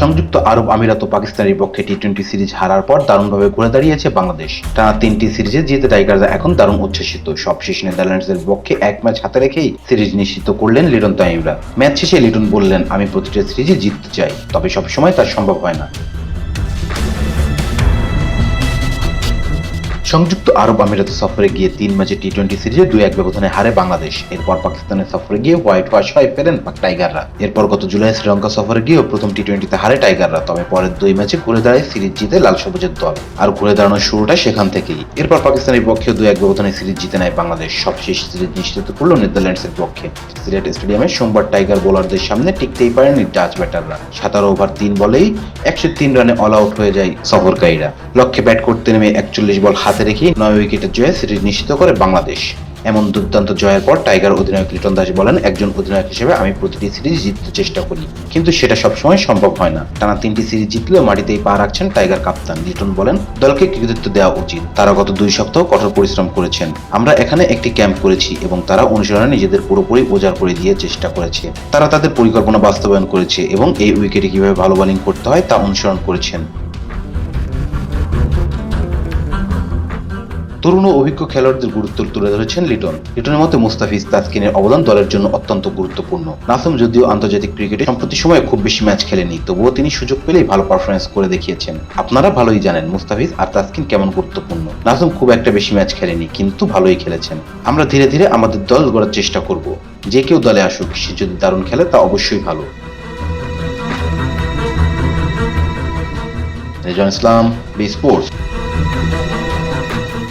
সংযুক্ত আরব আমিরাত ও পাকিস্তানের বিপক্ষে টি টোয়েন্টি সিরিজ হারার পর দারুণভাবে ঘুরে দাঁড়িয়েছে বাংলাদেশ। টানা তিনটি সিরিজে জিতে টাইগাররা এখন দারুণ উচ্ছ্বসিত। সবশেষ নেদারল্যান্ডসের পক্ষে এক ম্যাচ হাতে রেখেই সিরিজ নিশ্চিত করলেন লিটন তাইমরা ম্যাচ শেষে লিটন বললেন, আমি প্রতিটা সিরিজে জিততে চাই, তবে সবসময় তার সম্ভব হয় না। সংযুক্ত আরব আমিরাতে সফরে গিয়ে তিন ম্যাচে টি টোয়েন্টি সিরিজে দুই এক ব্যবধানে হারে বাংলাদেশ। এরপর পাকিস্তানের সফরে গিয়ে হোয়াইট ওয়াশ হয়ে ফেরেন টাইগাররা। এরপর গত জুলাই শ্রীলঙ্কা সফরে গিয়েও প্রথম টি টোয়েন্টিতে হারে টাইগাররা, তবে পরের দুই ম্যাচে ঘুরে দাঁড়ায় সিরিজ জিতে লাল সবুজের দল। আর ঘুরে দাঁড়ানোর শুরুটা সেখান থেকেই। এরপর পাকিস্তানের পক্ষে দুই এক ব্যবধানে সিরিজ জিতে নেয় বাংলাদেশ। সবশেষ সিরিজ নিশ্চিত করল নেদারল্যান্ডসের পক্ষে। সিলেট স্টেডিয়ামে সোমবার টাইগার বোলারদের সামনে টিকতেই পারেনি ডাচ ব্যাটাররা। সাতারো ওভার তিন বলেই একশো তিন রানে অল আউট হয়ে যায় সফরকারীরা। লক্ষ্যে ব্যাট করতে নেমে একচল্লিশ বল হাতে রেখে নয় উইকেটের জয়ে সিরিজ নিশ্চিত করে বাংলাদেশ। এমন দুর্দান্ত জয়ের পর টাইগার অধিনায়ক লিটন দাস বলেন, একজন অধিনায়ক হিসেবে আমি প্রতিটি সিরিজ জিততে চেষ্টা করি। কিন্তু সেটা সবসময় সম্ভব হয় না। টানা তিনটি সিরিজ জিতলেও মাটিতেই পা রাখছেন টাইগার কাপ্তান। লিটন বলেন, দলকে কৃতিত্ব দেওয়া উচিত। তারা গত দুই সপ্তাহ কঠোর পরিশ্রম করেছেন। আমরা এখানে একটি ক্যাম্প করেছি এবং তারা অনুশীলনে নিজেদের পুরোপুরি উজাড় করে দিয়ে চেষ্টা করেছে। তারা তাদের পরিকল্পনা বাস্তবায়ন করেছে এবং এই উইকেটে কীভাবে ভালো বোলিং করতে হয় তা অনুসরণ করেছেন। তরুণ ও অভিজ্ঞ খেলোয়াড়দের গুরুত্ব তুলে ধরেছেন লিটন। লিটনের মতে, মুস্তাফিজ তাসকিনের অবদান দলের জন্য অত্যন্ত গুরুত্বপূর্ণ। নাসুম যদিও আন্তর্জাতিক ক্রিকেটে সম্প্রতি সময়ে খুব বেশি ম্যাচ খেলেনি, তবুও তিনি সুযোগ পেলেই ভালো পারফরমেন্স করে দেখিয়েছেন। আপনারা ভালোই জানেন মুস্তাফিজ আর তাসকিন কেমন গুরুত্বপূর্ণ। নাসুম খুব একটা বেশি ম্যাচ খেলেনি, কিন্তু ভালোই খেলেছেন। আমরা ধীরে ধীরে আমাদের দল গড়ার চেষ্টা করব। যে কেউ দলে আসুক, সে যদি দারুণ খেলে, তা অবশ্যই ভালো। Rezon Islam B sports